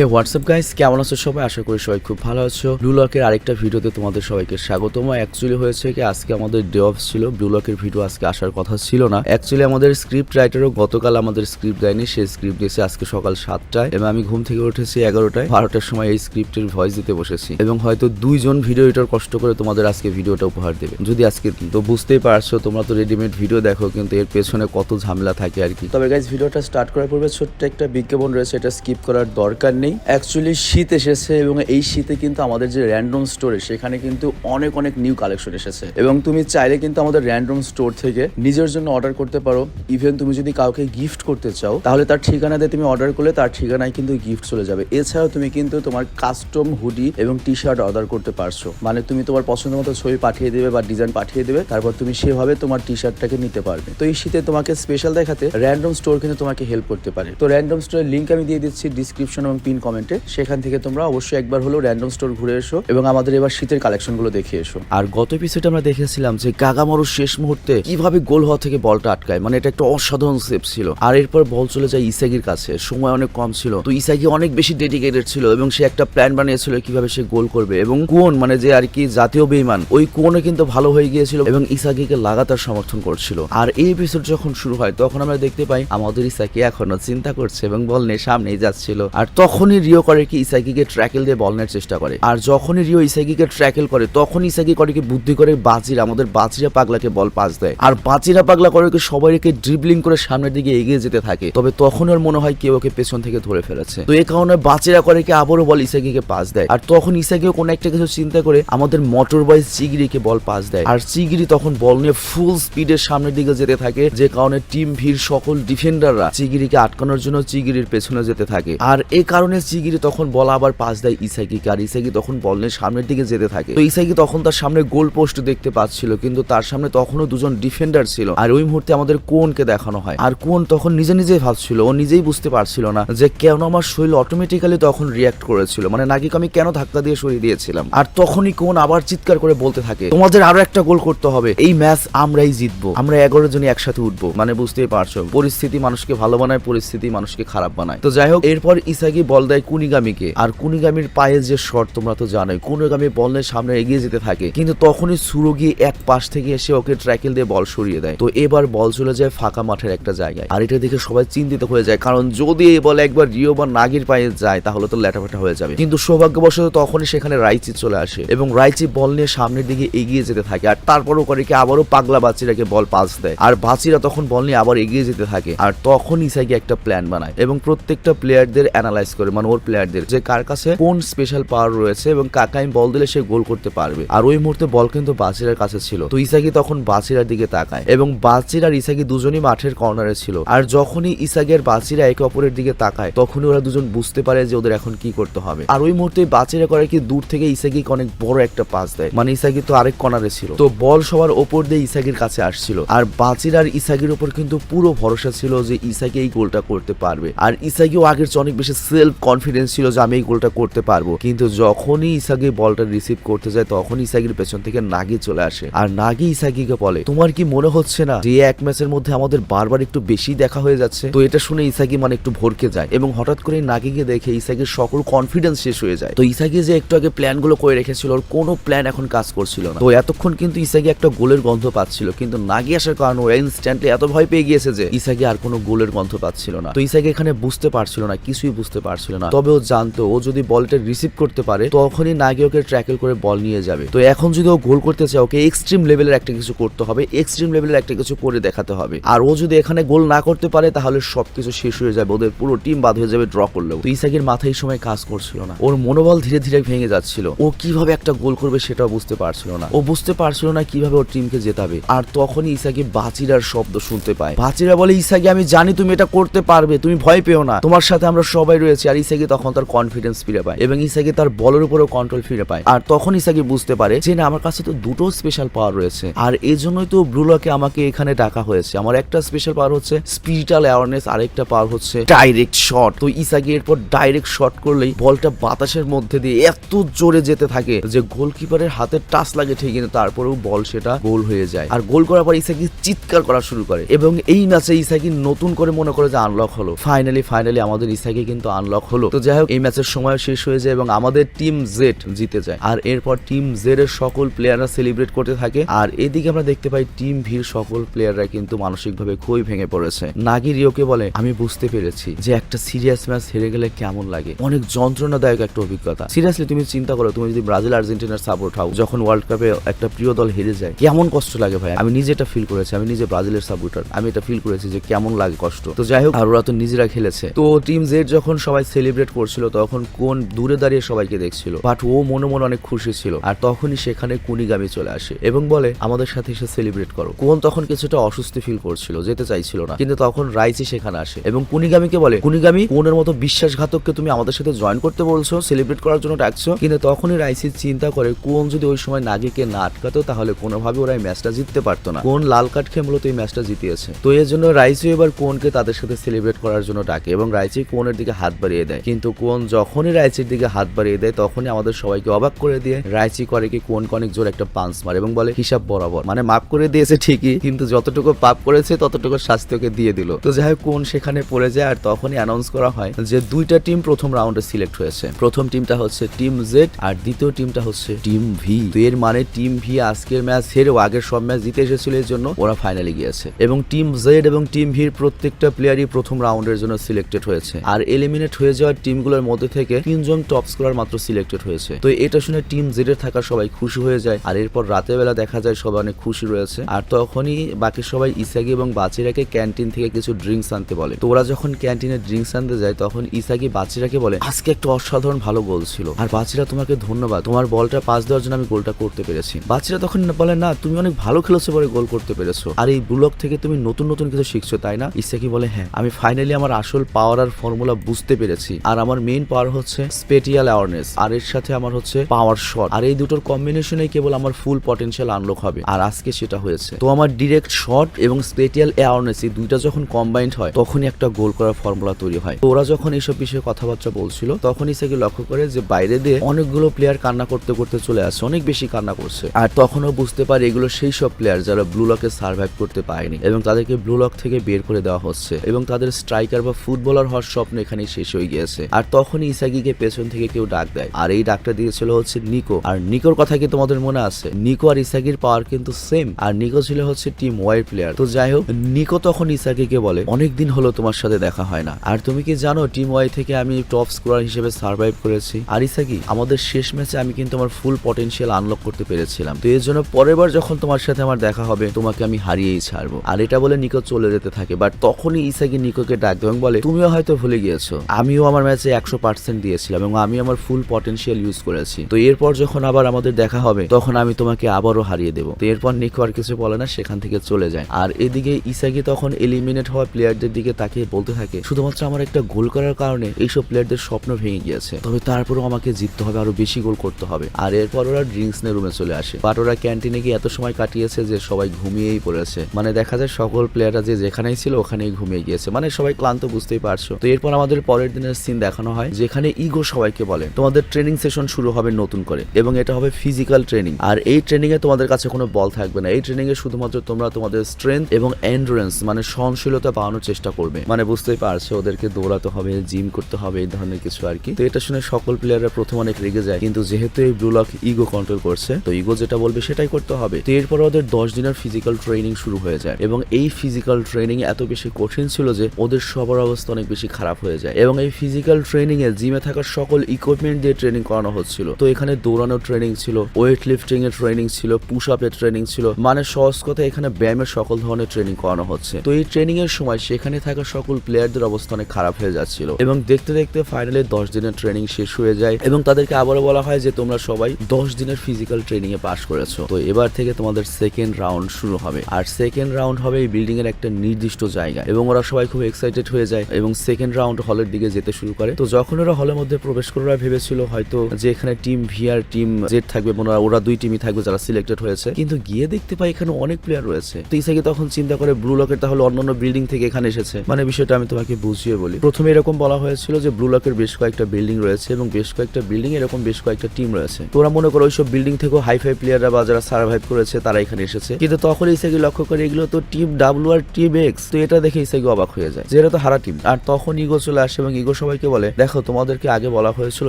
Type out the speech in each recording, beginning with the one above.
হে WhatsApp guys কেমন আছো সবাই? আশা করি সবাই খুব ভালো আছো। ব্লু লকের আরেকটা ভিডিওতে তোমাদের সবাইকে স্বাগতম। অ্যাকচুয়ালি হয়েছে কি, আজকে আমাদের ডে অফ ছিল। ব্লু লকের ভিডিও আজকে আসার কথা ছিল না। অ্যাকচুয়ালি আমাদের স্ক্রিপ্ট রাইটারও গতকাল আমাদের স্ক্রিপ্ট দেয়নি। সেই স্ক্রিপ্ট দিয়েছে আজকে সকাল সাতটায়। এবং আমি ঘুম থেকে উঠেছি এগারোটায়। বারোটার সময় এই স্ক্রিপ্টের ভয়েস দিতে বসেছি। এবং হয়তো দুইজন ভিডিও এডিটর কষ্ট করে তোমাদের আজকে ভিডিওটা উপহার দেবে। যদি আজকে। তো বুঝতেই পারছ, তোমরা তো রেডিমেড ভিডিও দেখো, কিন্তু এর পেছনে কত ঝামেলা থাকে আর কি। তবে গাইজ ভিডিওটা স্টার্ট করার পূর্বে ছোট্ট একটা বিজ্ঞাপন রয়েছে। এটা স্কিপ করার দরকার নেই। অ্যাকচুয়ালি শীত এসেছে এবং এই শীতে কিন্তু আমাদের যে র্যান্ডম স্টোরে সেখানে কিন্তু অনেক অনেক নিউ কালেকশন এসেছে। এবং তুমি চাইলে কিন্তু আমাদের র্যান্ডম স্টোর থেকে নিজের জন্য অর্ডার করতে পারো। ইভেন তুমি যদি কাউকে গিফট করতে চাও, তাহলে তার ঠিকানা দিয়ে তুমি অর্ডার করলে তার ঠিকানায় কিন্তু গিফট চলে যাবে। এছাড়াও তুমি কিন্তু তোমার কাস্টম হুডি এবং টি শার্ট অর্ডার করতে পারছ। মানে তুমি তোমার পছন্দ মতো ছবি পাঠিয়ে দেবে বা ডিজাইন পাঠিয়ে দেবে, তারপর তুমি সেভাবে তোমার টি শার্টটাকে নিতে পারবে। তো এই শীতে তোমাকে স্পেশাল দেখাতে র্যান্ডম স্টোর কিন্তু তোমাকে হেল্প করতে পারে। তো র্যান্ডম স্টোরের লিঙ্ক আমি দিয়ে দিচ্ছি ডিসক্রিপশন এবং পিন কমেন্টে সেখান থেকে তোমরা অবশ্যই একবার হলো র্যান্ডম স্টোর ঘুরে এসো এবং আমাদের এবার শীতের কালেকশনগুলো দেখে এসো। আর গত এপিসোডে আমরা দেখেছিলাম যে গাগামারু শেষ মুহূর্তে কীভাবে গোল হওয়া থেকে বলটা আটকায় মানে এটা একটা অসাধারণ সেপ ছিল। আর এরপর বল চলে যায় ইসাগির কাছে, সময় অনেক কম ছিল। তো ইসাগি অনেক বেশি ডেডিকেটেড ছিল এবং সে একটা প্ল্যান বানিয়েছিল কীভাবে সে গোল করবে। এবং কোন মানে যে আর কি জাতীয় বেইমান, ওই কোনও কিন্তু ভালো হয়ে গিয়েছিল এবং ইসাগিকে লাগাতার সমর্থন করছিল। আর এই এপিসোড যখন শুরু হয়, তখন আমরা দেখতে পাই আমাদের ইসাকি এখনও চিন্তা করছে এবং বল নিয়ে সামনেই যাচ্ছিল। আর তখনই রিও করে কি ইসাকিকে ট্র্যাকেল দিয়ে বল নেওয়ার চেষ্টা করে। আর যখনই রিও ইসাকিকে ট্র্যাকেল করে তখন ইসাকি করে কি বুদ্ধি করে বাজিরা, আমাদের বাজিরা পাগলাকে বল পাস দেয়। আর বাজিরা পাগলা করে কি সবাইকে ড্রিবলিং করে সামনের দিকে এগিয়ে যেতে থাকে। তবে তখন ওর মনে হয় কেউ ওকে পেছন থেকে ধরে ফেলেছে। তো এই কারণে বাচিরা করে কি আবারও বল ইসাকিকে পাস দেয়। আর তখন ইসাকিও কোনো একটা কিছু চিন্তা করে আমাদের মোটর বয় চিগড়িকে বল পাস দেয়। আর চিগড়ি তখন বল নিয়ে ফুল স্পিডের সামনের দিকে যেতে থাকে, যে কারণে টিম ভিড় সকল ডিফেন্ডাররা চিগিরিকে আটকানোর জন্য চিগিরির পেছনে যেতে থাকে। আর এই কারণে চিগিরি তখন বল আবার পাস দেয় ইসাকিকে আর ইসাকি তখন বল নিয়ে সামনের দিকে যেতে থাকে। তো ইসাকি তখন তার সামনে গোল পোস্ট দেখতে পাচ্ছিল, কিন্তু তার সামনে তখনও দুজন ডিফেন্ডার ছিল। আর ওই মুহূর্তে আমাদের কোনকে দেখানো হয়? আর কোন তখন নিজে নিজেই ভাবছিল, ও নিজেই বুঝতে পারছিল না যে কেন আমার শরীর অটোমেটিক্যালি তখন রিয়াক্ট করেছিল মানে নাকিকে আমি কেন ধাক্কা দিয়ে সরিয়ে দিয়েছিলাম? আর তখনই কোন আবার চিৎকার করে বলতে থাকে, তোমাদের আরও একটা গোল করতে হবে, এই ম্যাচ আমরাই জিতবো, আমরা এগারো জনই একসাথে উঠবো। মানে বুঝতেই পারছ, পরিস্থিতি মানুষকে ভালো বানায়, পরিস্থিতি মানুষকে খারাপ বানায়। তো যাই হোক, এরপর ইসাগি বল দেয় কুনিগামিকে। আর কুনিগামির পায়ে যে শট, তোমরা তো জানোই, কুনিগামি বল নিয়ে সামনে এগিয়ে যেতে থাকে। কিন্তু তখনই সুরগি এক পাশ থেকে এসে ওকে ট্র্যাকেল দিয়ে বল সরিয়ে দেয়। তো এবার বল চলে যায় ফাঁকা মাঠের একটা জায়গায়। আর এটা দেখে সবাই চিন্তিত হয়ে যায়, কারণ যদি এই বল একবার রিও বা নাগির পায়ে যায়, তাহলে তো ল্যাটাফাটা হয়ে যাবে। কিন্তু সৌভাগ্যবশত তখনই সেখানে রাইচি চলে আসে এবং রাইচি বল নিয়ে সামনের দিকে এগিয়ে যেতে থাকে। আর তারপরও করে কি আবারও পাগলা বাচ্চিরাকে বল পাস দেয়। আর বাচ্চিরা তখন বল নিয়ে আবার এগিয়ে যেতে থাকে। আর তখন ইসাকি একটা প্ল্যান বানায় এবং প্রত্যেকটা প্লেয়ারদের অ্যানালাইজ করে মানে ওর প্লেয়ারদের যে কার কাছে কোন স্পেশাল পাওয়ার রয়েছে এবং কাকাই বল দিলে সে গোল করতে পারবে। আর ওই মুহূর্তে বল কিন্তু বাচিরার কাছে ছিল। তো ইসাকি তখন বাচিরার দিকে তাকায় এবং বাচির আর ইসাকি দুজনই মাঠের কর্নারে ছিল। আর যখনই ইসাকি আর বাচিরা একে অপরের দিকে তাকায়, তখনই ওরা দুজন বুঝতে পারে যে ওদের এখন কি করতে হবে। আর ওই মুহূর্তে বাচিরা করে কি দূর থেকে ইসাকি অনেক বড় একটা পাস দেয়। মানে ইসাকি তো আরেক কর্নারে ছিল। তো বল সবার ওপর দিয়ে ইসাকির কাছে আসছিল। আর বাচির আর ইসাকির উপর কিন্তু পুরো ভরসা ছিল যে ইসাকি এই গোলটা করতে পারবে। আর ইসাকিও আগের চেয়ে অনেক বেশি সেলফ কনফিডেন্স ছিল যে আমি এই গোলটা করতে পারব। কিন্তু যখনই ইসাকি বলটা রিসিভ করতে যায় তখন ইসাকির পেছন থেকে নাগি চলে আসে। আর নাগি ইসাকিকে বলে, তোমার কি মনে হচ্ছে না যে এক ম্যাচের মধ্যে আমাদের বারবার একটু বেশি দেখা হয়ে যাচ্ছে? তো এটা শুনে ইসাকি মানে একটু ভরকে যায় এবং হঠাৎ করে নাগিকে দেখে ইসাকির সকল কনফিডেন্স শেষ হয়ে যায়। তো ইসাকি যে একটু আগে প্ল্যানগুলো করে রেখেছিল, ওর কোনো প্ল্যান এখন কাজ করছিল না। তো এতক্ষণ কিন্তু ইসাকি একটা গোলের গন্ধ পাচ্ছিল, কিন্তু নাগি আসার কারণে ও ইনস্ট্যান্টলি এত ভয় পেয়ে গিয়েছে যে ইসাকি আর কোনো গোলের গন্ধ পাচ্ছিল না। তো ইসাকি এখানে বুঝতে পারছিল না, কিছুই বুঝতে পারছিল না। তবে ও জানতো, ও যদি বলটা রিসিভ করতে পারে, তখনই নাগি ওকে ট্র্যাকেল করে বল নিয়ে যাবে। তো এখন যদি ও গোল করতে চায়, ওকে এক্সট্রিম লেভেলের একটা কিছু করতে হবে এক্সট্রিম লেভেলের একটা কিছু করে দেখাতে হবে। আর ও যদি এখানে গোল না করতে পারে, তাহলে সবকিছু শেষ হয়ে যাবে, ওদের পুরো টিম বাদ হয়ে যাবে ড্র করলেও। তো ইসাকির মাথায় সময় কাজ করছিল না। ওর মনোবল ধীরে ধীরে ভেঙে যাচ্ছিল। ও কীভাবে একটা গোল করবে সেটাও বুঝতে পারছিল না। ও বুঝতে পারছিল না কীভাবে ওর টিমকে জেতাবে। আর তখনই ইসাকি বাচিরার শব্দ শুনতে পায়। বাচিরা বলে, ইসাকি, আমি জানি তুমি এটা করতে পারবে, তুমি ভয় পেও না। তোমার সাথে আমরা সবাই রয়েছি, আর ইসাকি তখন তার কনফিডেন্স ফিরে পায় এবং ইসাকি তার বলের উপরও কন্ট্রোল ফিরে পায়। আর তখন ইসাকি বুঝতে পারে যে, না, আমার কাছে তো দুটো স্পেশাল পাওয়ার রয়েছে। আর এই জন্যই তো ব্রুলকে আমাকে এখানে ডাকা হয়েছে। আমার একটা স্পেশাল পাওয়ার হচ্ছে স্পিরিটাল অ্যাওয়ারনেস আরেকটা পাওয়ার হচ্ছে ডাইরেক্ট শট তো ইসাকি এরপর ডাইরেক্ট শট করলেই বলটা বাতাসের মধ্যে দিয়ে এত জোরে যেতে থাকে যে, গোলকিপারের হাতে টাচ লাগে ঠিক কিন্তু তারপরেও বল সেটা গোল হয়ে যায়। আর গোল করার পর ইসাকি চিৎকার করা শুরু করে। এবং এই ম্যাচে ইসাকি নতুন করে মনে করে যে, আনলক হলো। ফাইনালি ফাইনালি আমাদের ইসাকি কিন্তু আনলক হলো। তো যাই হোক, এই ম্যাচের সময় শেষ হয়ে যায় এবং আমাদের টিম জেড জিতে যায়। আর এরপর টিম জেড এর সকল প্লেয়াররা সেলিব্রেট করতে থাকে। আর এদিকে আমরা দেখতে পাই টিম ভির সকল প্লেয়াররা কিন্তু মানসিকভাবে খুবই ভেঙে পড়েছে। নাগি রিওকে বলে, আমি বুঝতে পেরেছি যে একটা সিরিয়াস ম্যাচ হেরে গেলে কেমন লাগে। অনেক যন্ত্রণাদায়ক একটা অভিজ্ঞতা। সিরিয়াসলি তুমি চিন্তা করো, তুমি যদি ব্রাজিল আর্জেন্টিনার সাপোর্ট হও, যখন ওয়ার্ল্ড কাপে একটা প্রিয় দল হেরে যায়, কেমন কষ্ট লাগে ভাই? আমি নিজে এটা ফিল করেছি, আমি নিজে ব্রাজিলের সাপোর্টার আমি এটা ফিল করেছি যে কেমন লাগে কষ্ট। তো যাই হোক, আর ওরা তো নিজেরা খেলেছে। তো টিম জেড যখন সবাই সেলিব্রেট করছিল তখন কোন দূরে দাঁড়িয়ে সবাইকে দেখছিল। বাট ও মনে মনে অনেক খুশি ছিল। আর তখনই সেখানে কুনিগামি চলে আসে এবং বলে, আমাদের সাথে এসে সেলিব্রেট করো। কোন তখন কিছুটা অস্বস্তি ফিল করছিল, যেতে চাইছিল না। কিন্তু তখন রাইসি সেখানে আসে এবং কুনিগামিকে বলে, কুনিগামি, কোনের মতো বিশ্বাসঘাতককে তুমি আমাদের সাথে জয়েন করতে বলছো সেলিব্রেট করার জন্য ডাকছো? কিন্তু তখনই রাইসি চিন্তা করে কোন যদি ওই সময় নাগিকে না আটকাতো, তাহলে কোনোভাবে ওরা এই ম্যাচটা জিততে পারতো না। কোন লাল কার্ড খেয়ে মূলত এই ম্যাচটা জিতিয়েছে। তো এর জন্য রাইসি এবার কোনকে তাদের সাথে সেলিব্রেট করার জন্য ডাকে এবং রাইচি কোনের দিকে হাত বাড়িয়ে দেয়। কিন্তু কোন যখনই রাইচির দিকে হাত বাড়িয়ে দেয়, তখনই আমাদের সবাইকে অবাক করে দিয়ে রাইচি করে কি কোন অনেক জোর একটা পাঞ্চ মারে এবং বলে, হিসাব বরাবর। মানে মাফ করে দিয়েছে ঠিকই, কিন্তু যতটুকু পাপ করেছে, ততটুকু শাস্তি ওকে দিয়ে দিল। তো যাই হোক, কোন সেখানে পড়ে যায় আর তখনই অ্যানাউন্স করা হয় যে দুইটা টিম প্রথম রাউন্ডে সিলেক্ট হয়েছে। প্রথম টিমটা হচ্ছে টিম জেড আর দ্বিতীয় টিমটা হচ্ছে টিম ভি তো এর মানে টিম ভি আজকের ম্যাচ হেরেও আগের সব ম্যাচ জিতে এসেছিল, এর জন্য ওরা ফাইনালে গিয়েছে। এবং টিম জেড এবং টিম ভির প্রত্যেকটা প্লেয়ারই প্রথম রাউন্ডের জন্য সিলেক্টেড হয়েছে। আর এলিমিনেট হয়ে যাওয়ার টিমগুলোর মধ্যে থেকে তিনজন টপ স্কোরার মাত্র সিলেক্টেড হয়েছে। তো এটা শুনে টিম জেডের থাকা সবাই খুশি হয়ে যায়, আর এরপর রাতের বেলা দেখা যায় সবাই অনেক খুশি রয়েছে। আর তখনই বাকি সবাই ইসাগি এবং বাচিরাকে ক্যান্টিন থেকে কিছু ড্রিঙ্কস আনতে বলে। তো ওরা যখন ক্যান্টিনে ড্রিঙ্কস আনতে যায়, তখন ইসাগি বাচিরাকে বলে, আজকে একটা অসাধারণ ভালো গোল ছিল। আর বাচিরা তোমাকে ধন্যবাদ। তোমার বলটা পাস দেওয়ার জন্য আমি গোলটা করতে পেরেছি। বাচিরা তখন বলে, না, তুমি অনেক ভালো খেলেছো বলে গোল করতে পেরেছ। আর এই ব্লক থেকে তুমি নতুন নতুন কিছু শিখছো, তাই না? ইসাকি বলে হ্যাঁ আমি ফাইনালি আমার আসল পাওয়ার আর ফর্মুলা বুঝতে পেরেছি আর আমার মেইন পাওয়ার হচ্ছে স্পেটিয়াল অ্যাওয়ারনেস আর এর সাথে আমার হচ্ছে পাওয়ার শট আর এই দুটোর কম্বিনেশনে কেবল আমার ফুল পটেনশিয়াল আনলক হবে। আর আজকে সেটা হয়েছে। তো আমার ডিরেক্ট শট এবং স্পেটিয়াল অ্যাওয়ারনেস এই দুইটা যখন কম্বাইন্ড হয়, তখনই একটা গোল করার ফর্মুলা তৈরি হয়। তো ওরা যখন এইসব বিষয়ে কথাবার্তা বলছিল তখন ইসাকি লক্ষ্য করে যে বাইরে দিয়ে অনেকগুলো প্লেয়ার কান্না করতে করতে চলে আসছে, অনেক বেশি কান্না করছে। আর তখনও বুঝতে পারে এগুলো সেই সব প্লেয়ার যারা ব্লু লকে সার্ভাইভ করতে পারেনি এবং তাদেরকে ব্লু লক থেকে বের করে দেওয়া হচ্ছে। এবং তাদের স্ট্রাইকার বা ফুটবলার হওয়ার স্বপ্ন এখানেই শেষ হয়ে গিয়েছে। আর তখনই ইসাগিকে পেছন থেকে কেউ ডাক দেয়। আর এই ডাকটা দিয়েছিল হচ্ছে নিকো। আর নিকোর কথা কি তোমাদের মনে আছে? নিকো আর ইসাগির পাওয়ার কিন্তু সেম আর নিকো ছিল হচ্ছে টিম ওয়াই প্লেয়ার তো যাই হোক, নিকো তখন ইসাগিকে বলে, অনেক দিন হলো তোমার সাথে দেখা হয় না। আর তুমি কি জানো টিম ওয়াই থেকে আমি টপ স্কোরার হিসেবে সার্ভাইভ করেছি? আর ইসাগি আমাদের শেষ ম্যাচে আমি কিন্তু আমার ফুল পটেনশিয়াল আনলক করতে পেরেছিলাম। তো এর জন্য পরের বার যখন তোমার সাথে আমার দেখা হবে, তোমাকে আমি হারিয়েই ছাড়বো। আর এটা বলে নিকো চলে যেতে থাকে। বাট তখনই ইসাগি নিকোকে ডাক দেয় এবং বলে, তুমিও হয়তো ভুলে গিয়েছো। আমিও আমার ম্যাচে একশো পার্সেন্ট দিয়েছিলাম এবং আমি আমার ফুল পটেনশিয়াল ইউজ করেছি। তো এরপর যখন আবার আমাদের দেখা হবে, তখন আমি তোমাকে আবারও হারিয়ে দেবো। তো এরপর নিকো আর কিছু বলে না, সেখান থেকে চলে যায়। আর এদিকে ইসাগি তখন এলিমিনেট হওয়া প্লেয়ারদের দিকে তাকিয়ে বলতে থাকে, শুধুমাত্র আমার একটা গোল করার কারণে এইসব প্লেয়ারদের স্বপ্ন ভেঙে গিয়েছে। তবে তারপরেও আমাকে জিততে হবে, আরও বেশি গোল করতে হবে। আর এরপর ওরা ড্রিঙ্কস নিয়ে রুমে চলে আসে। বাট ওরা ক্যান্টিনে গিয়ে এত সময় কাটিয়েছে যে সবাই ঘুমিয়েই পড়েছে। মানে দেখা যায় সকল প্লেয়াররা যে যেখানেই ছিল, ওখানেই ঘুমিয়ে গিয়েছে। মানে সবাই ক্লান্ত, বুঝতেই পারছ। তো এরপর আমাদের পরের দিনের সিন দেখানো হয়, যেখানে ইগো সবাইকে বলে, তোমাদের ট্রেনিং সেশন শুরু হবে নতুন করে, এবং এটা হবে ফিজিক্যাল ট্রেনিং আর এই ট্রেনিং এ তোমাদের কাছে কোনো বল থাকবে না, এই ট্রেনিং এ শুধুমাত্র তোমরা তোমাদের স্ট্রেংথ এবং এন্ডুরেন্স মানে সহনশীলতা বাড়ানোর চেষ্টা করবে মানে বুঝতেই পারছ, ওদেরকে দৌড়াতে হবে জিম করতে হবে, এই ধরনের কিছু আর কি। তো এটা শুনে সকল প্লেয়াররা প্রথম অনেক রেগে যায়, কিন্তু যেহেতু এই ব্লু লক ইগো কন্ট্রোল করছে, তো ইগো যেটা বলবে সেটাই করতে হবে। তো এরপর ওদের দশ দিনের ফিজিক্যাল ট্রেনিং শুরু হয়ে যায়, এবং এই ফিজিক্যাল ট্রেনিং এত বেশি কঠিন ছিল যে ওদের সবার অবস্থা অনেক বেশি খারাপ হয়ে যায়, এবং এই ফিজিক্যাল ট্রেনিং এ জিমে থাকা সকল ইকুইপমেন্ট দিয়ে ট্রেনিং করানো হচ্ছিল। তো এখানে দৌড়ানোর ট্রেনিং ছিল ওয়েট লিফটিং এর ট্রেনিং ছিল পুশ আপ এর ট্রেনিং ছিল মানে সহজ কথা এখানে ব্যায়ামের সকল ধরনের ট্রেনিং করানো হচ্ছে। তো এই ট্রেনিং এর সময় সেখানে থাকা সকল প্লেয়ারদের অবস্থা অনেক খারাপ হয়ে যাচ্ছিল এবং দেখতে দেখতে ফাইনালি দশ দিনের ট্রেনিং শেষ হয়ে যায় এবং তাদেরকে আবারও বলা হয় যে, তোমরা সবাই দশ দিনের ফিজিক্যাল ট্রেনিং এ পাশ করেছ। তো এবার থেকে তোমাদের সেকেন্ড রাউন্ড শুরু হবে। আর সেকেন্ড রাউন্ড হবে এই বিল্ডিং এর একটা নির্দিষ্ট জায়গা এবং ওরা সবাই খুব এক্সাইটেড হয়ে যায় এবং সেকেন্ড রাউন্ড হলের দিকে যেতে শুরু করে। তো যখন ওরা হলের মধ্যে প্রবেশ করে, ওরা ভেবেছিল হয়তো যে এখানে টিম ভি আর টিম জেড থাকবে, মনে হয় ওরা দুই টিমই থাকবে যারা সিলেক্টেড হয়েছে। কিন্তু গিয়ে দেখতে পাই এখানে অনেক প্লেয়ার রয়েছে। তো ইসাকি তখন চিন্তা করে ব্লু লকের তাহলে অন্যান্য বিল্ডিং থেকে এখানে এসেছে। মানে বিষয়টা আমি তোমাকে বুঝিয়ে বলি। প্রথমে এরকম বলা হয়েছিল যে ব্লু লকের বেশ কয়েকটা বিল্ডিং রয়েছে এবং বেশ কয়েকটা বিল্ডিং এরকম বেশ কয়েকটা টিম রয়েছে। তো ওরা মনে করো ওইসব বিল্ডিং থেকেও হাই ফাই প্লেয়াররা বা যারা সার্ভাইভ করেছে, তারা এখানে এসেছে। কিন্তু তখন ইসাকি লক্ষ্য করে এগুলো তো টিম ডাব্লু আর টিম এক্স তো এটা দেখে ইসাকি অবাক হয়ে যায় যে এরা তো হারা টিম আর তখন ইগো চলে আসে এবং ইগো সবাইকে বলে, দেখো, তোমাদেরকে আগে বলা হয়েছিল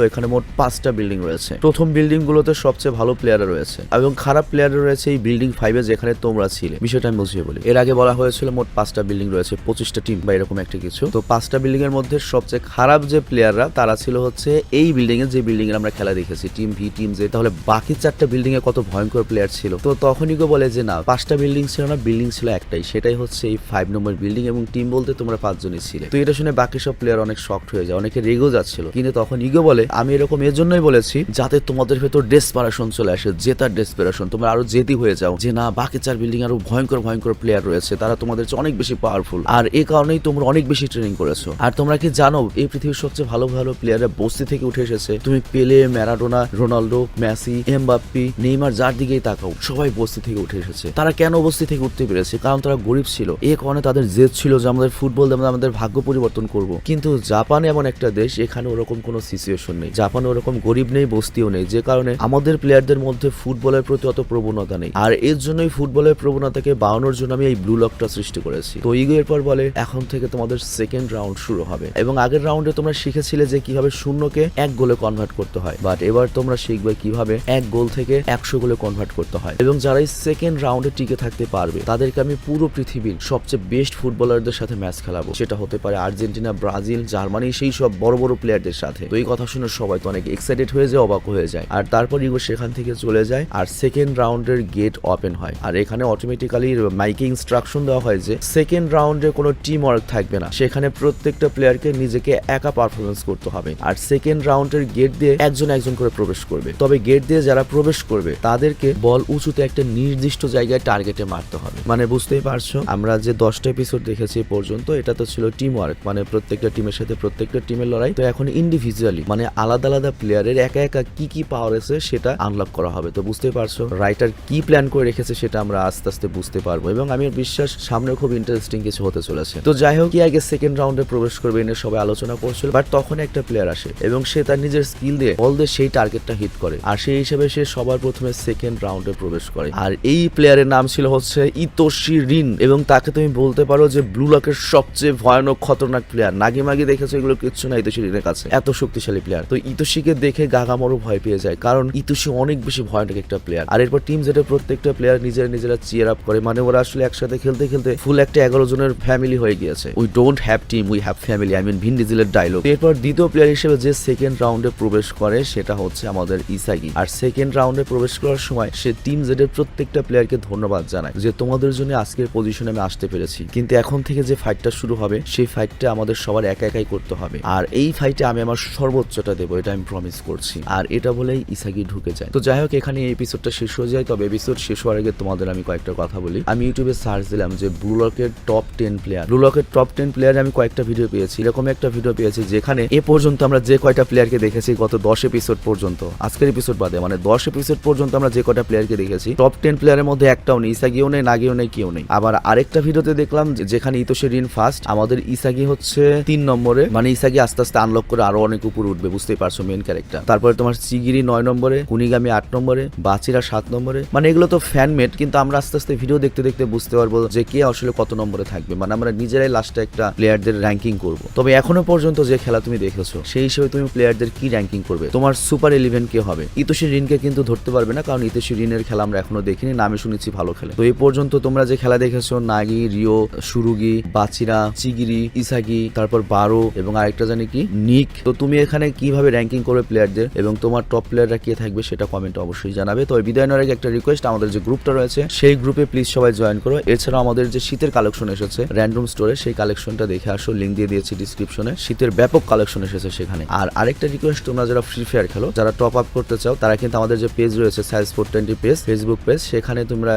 এখানে মোট পাঁচটা বিল্ডিং রয়েছে। প্রথম বিল্ডিং গুলোতে সবচেয়ে ভালো প্লেয়ার রয়েছে। এবং খারাপ প্লেয়ার রয়েছে এই বিল্ডিং ফাইভে যেখানে তোমরা ছিলে। বিষয়টা আমি বুঝিয়ে বলি। এর আগে বলা হয়েছিল মোট পাঁচটা বিল্ডিং রয়েছে, পঁচিশটা টিম বা এরকম একটা কিছু। তো পাঁচটা বিল্ডিং এর মধ্যে সবচেয়ে খারাপ যে প্লেয়াররা তারা ছিল হচ্ছে এই বিল্ডিং এ যে বিল্ডিং এর আমরা খেলা দেখেছি টিম ভি টিম যে তাহলে বাকি চারটা বিল্ডিং এ কত ভয়ঙ্কর প্লেয়ার ছিল? তো তখনই গো বলে যে, না, পাঁচটা বিল্ডিং ছিল না বিল্ডিং ছিল একটাই। সেটাই হচ্ছে এই ফাইভ নম্বর বিল্ডিং এবং টিম বলতে তোমরা পাঁচজনই ছিলে। তো এটা শুনে বাকি সব প্লেয়ার অনেক শক্ট হয়ে যায়। অনেকে রেগেও যাচ্ছিল। কিন্তু তখন ইগো বলে, আমি এরকম এর জন্যই বলেছি যাতে তোমাদের ভেতর ডেসপারেশন চলে আসে, জেতার ডেসপারেশন তোমরা আরও জেদি হয়ে যাও। যে না, বাকি চার বিল্ডিং আরও ভয়ঙ্কর ভয়ঙ্কর প্লেয়ার রয়েছে। তারা তোমাদের চেয়ে অনেক বেশি পাওয়ারফুল আর এই কারণেই তোমরা অনেক বেশি ট্রেনিং করেছ। আর তোমরা কি জানো, এই পৃথিবীর সবচেয়ে ভালো ভালো প্লেয়াররা বস্তি থেকে উঠে এসেছে। তুমি Pele Maradona Ronaldo Messi Mbappe Neymar যার দিকেই তাকাও, সবাই বস্তি থেকে উঠে এসেছে। তারা কেন বস্তি থেকে উঠতে পেরেছে? কারণ তারা গরিব ছিল। এই কারণে তাদের জেদ ছিল যে আমাদের ফুটবল আমাদের ভাগ্য পরিবর্তন করব। কিন্তু জাপান এমন একটা দেশ, এখানে ওরকম কোনো সিচুয়েশন নেই। জাপান ওরকম গরিব নেই, বস্তিও নেই। যে কারণে আমাদের প্লেয়ারদের মধ্যে ফুটবলের প্রতি অত প্রবণতা নেই। আর এর জন্যই ফুটবলের প্রবণতাকে বাড়ানোর জন্য আমি এই ব্লু লকটা সৃষ্টি করেছি। তো ইগো এরপর বলে, এখন থেকে তোমাদের সেকেন্ড রাউন্ড শুরু হবে। এবং আগের রাউন্ডে তোমরা শিখেছিলে যে কীভাবে শূন্যকে এক গোলে কনভার্ট করতে হয়। বাট এবার তোমরা শিখবে কীভাবে এক গোল থেকে একশো গোলে কনভার্ট করতে হয়। এবং যারা এই সেকেন্ড রাউন্ডে টিকে থাকতে পারবে, তাদেরকে আমি পুরো পৃথিবীর সবচেয়ে বেস্ট ফুটবলারদের সাথে ম্যাচ খেলাবো। সেটা হতে পারে আর্জেন্টিনা, ব্রাজিল, জার্মানি সেই সব বড় বড় প্লেয়ারদের সাথে। তো এই কথা শুনে সবাই তো অনেক এক্সাইটেড হয়ে যায়, অবাক হয়ে যায়। আর তারপর ইগো সেখান থেকে চলে যায় আর সেকেন্ড রাউন্ডের গেট ওপেন হয়। আর এখানে অটোমেটিক্যালি মাইকে ইনস্ট্রাকশন দেওয়া হয় যে সেকেন্ড রাউন্ডে কোনো টিম ওয়ার্ক থাকবে না। সেখানে প্রত্যেকটা প্লেয়ারকে নিজেকে একা পারফরমেন্স করতে হবে। আর সেকেন্ড রাউন্ডের গেট দিয়ে একজন একজন করে প্রবেশ করবে। তবে গেট দিয়ে যারা প্রবেশ করবে, তাদেরকে বল উঁচুতে একটা নির্দিষ্ট জায়গায় টার্গেটে মারতে হবে। মানে বুঝতেই পারছ, আমরা যে দশটা এপিসোড দেখেছি পর্যন্ত, এটা তো ছিল টিম ওয়ার্ক মানে প্রত্যেকটা টিমের সাথে প্রত্যেকটা টিমের লড়াই। তো এখন ইন্ডিভিজুয়ালি মানে আলাদা আলাদা প্লেয়ারের একা একা কি কি পাওয়ার আছে সেটা আনলক করা হবে। তো বুঝতেই পারছ রাইটার কি প্ল্যান করে রেখেছে সেটা আমরা আস্তে আস্তে বুঝতে পারব এবং আমি বিশ্বাস সামনে খুব ইন্টারেস্টিং কিছু হতে চলেছে। তো যাই হোক কি আগে সেকেন্ড রাউন্ডে প্রবেশ করবে এনে সবাই আলোচনা করছিল বাট তখন একটা প্লেয়ার আসে এবং সে তার নিজের স্কিল দিয়ে বল দিয়ে সেই টার্গেটটা হিট করে। আর সেই হিসেবে সে সবার প্রথমে সেকেন্ড রাউন্ডে প্রবেশ করে। আর এই প্লেয়ারের নাম ছিল হচ্ছে ইতোশি রিন এবং তাকে তুমি বলতে পারো যে ব্লু লকের সবচেয়ে ভয়ানক, খতরনাক প্লেয়ার নাগি মাগি দেখেছ এগুলো কিচ্ছু না ইতোশি রিনের কাছে। এত শক্তিশালী প্লেয়ার তো ইতোশিকে দেখে গাগামরও ভয় পেয়ে যায়, কারণ ইতোশি অনেক বেশি ভয়ানক একটা প্লেয়ার আর এরপর টিম জেটের প্রত্যেকটা প্লেয়ার নিজেরা নিজেরা চিয়ার আপ করে। মানে ওরা আসলে একসাথে খেলতে খেলতে ফুল একটা এগারো জনের ফ্যামিলি হয়ে গিয়েছে। We don't have team we have family I mean Vin ডিজিলের dialogue এরপর দ্বিতীয় প্লেয়ার হিসেবে যে সেকেন্ড রাউন্ডে প্রবেশ করে, সেটা হচ্ছে আমাদের ইসাগি আর সেকেন্ড রাউন্ডে প্রবেশ করার সময় সে টিম জেডের প্রত্যেকটা প্লেয়ারকে ধন্যবাদ জানায় যে তোমাদের জন্য আজকের পজিশনে আমি আসতে পেরেছি। কিন্তু এখন থেকে যে ফাইটটা শুরু হবে, সেই ফাইটটা আমাদের সবার একা একাই করতে হবে। আর এই ফাইটে আমি আমার সর্বোচ্চটা দেবো, এটা আমি প্রমিস করছি। আর এটা বলেই ইসাগি ঢুকে যায়। তো যাই হোক, এখানে এই এপিসোডটা শেষ হয়ে যায়। তবে এপিসোড শেষ হওয়ার আগে তোমাদের আমি কয়েকটা কথা বলি। আমি ইউটিউবে সার্চ দিলাম যে ব্লু লকের টপ টেন প্লেয়ার ব্লু লকের টপ টেন প্লেয়ার আমি কয়েকটা ভিডিও পেয়েছি। এরকম একটা ভিডিও পেয়েছি যেখানে এ পর্যন্ত আমরা যে কয়টা প্লেয়ারকে দেখেছি গত দশ এপিসোড পর্যন্ত। আজকের এপিসোড বাদে মানে দশ এপিসোড পর্যন্ত আমরা যে কয়টা প্লেয়ারকে দেখেছি টপ টেন প্লেয়ারের মধ্যে একটাও নেই। ইসাগিও নেই, নাগিও নেই, কেউ নেই। আবার আরেকটা ভিডিওতে দেখলাম যেখানে ইতোশে রিন ফার্স্ট আমাদের ইসাগি হচ্ছে তিন নম্বরে। মানে ইসাগি আস্তে আস্তে আনলক করে আরও অনেক উপর উঠবে, বুঝতেই পারছ মেন ক্যারেক্টার তারপরে তোমার চিগিরি নয় নম্বরে, কুনিগামি আট নম্বরে, বাচিরা সাত নম্বরে। মানে এগুলো তো ফ্যান ফ্যানমেড কিন্তু আমরা আস্তে আস্তে ভিডিও দেখতে দেখতে বুঝতে পারব যে কে আসলে কত নম্বরে থাকবে। মানে আমরা নিজেরাই লাস্টে একটা প্লেয়ারদের র্যাঙ্কিং করব। তবে এখনও পর্যন্ত যে খেলা তুমি দেখেছ, সেই হিসেবে তুমি প্লেয়ারদের কি র্যাঙ্কিং করবে? তোমার সুপার ইলেভেন কে হবে? ইতোশি ঋণকে কিন্তু ধরতে পারবে না, কারণ ইতোশি ঋণের খেলা আমরা এখনও দেখিনি, নামে শুনেছি ভালো খেলে। তো এই পর্যন্ত তোমরা যে খেলা দেখেছ, নাগি, রিও, সুরুগি, বাচিরা চিগিরি ইসাগি, তারপর বারো এবং আরেকটা জানি কি, নিক। তো তুমি এখানে কীভাবে র্যাঙ্কিং করবে প্লেয়ারদের এবং তোমার টপ প্লেয়াররা কে থাকবে সেটা কমেন্টে অবশ্যই জানাবে। তো বিদায় নেওয়ার আগে একটা রিকোয়েস্ট আমাদের যে গ্রুপটা রয়েছে, সেই গ্রুপে প্লিজ সবাই জয়েন করো। এছাড়াও আমাদের যে শীতের কালেকশন এসেছে র্যান্ডম স্টোরে সেই কালেকশনটা দেখে আসো। লিঙ্ক দিয়ে দিয়েছি ডিসক্রিপশনে শীতের ব্যাপক কালেকশন এসেছে সেখানে। আর আরেকটা রিকোয়েস্ট তোমরা যারা ফ্রি ফায়ার খেলো, যারা টপ আপ করতে চাও, তারা কিন্তু আমাদের যে পেজ রয়েছে size four twenty page Facebook page সেখানে তোমরা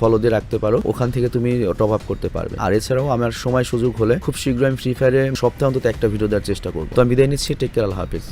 ফলো দিয়ে রাখতে পারো। ওখান থেকে তুমি টপ আপ করতে পারবে। আর এছাড়াও আমার সময় সুযোগ হলে খুব শীঘ্রই আমি ফ্রি ফায়ারে সপ্তাহে অন্তত একটা ভিডিও দেওয়ার চেষ্টা করব। তো আমি বিদায় নিচ্ছি টেক কেয়ার আল্লাহ হাফিজ।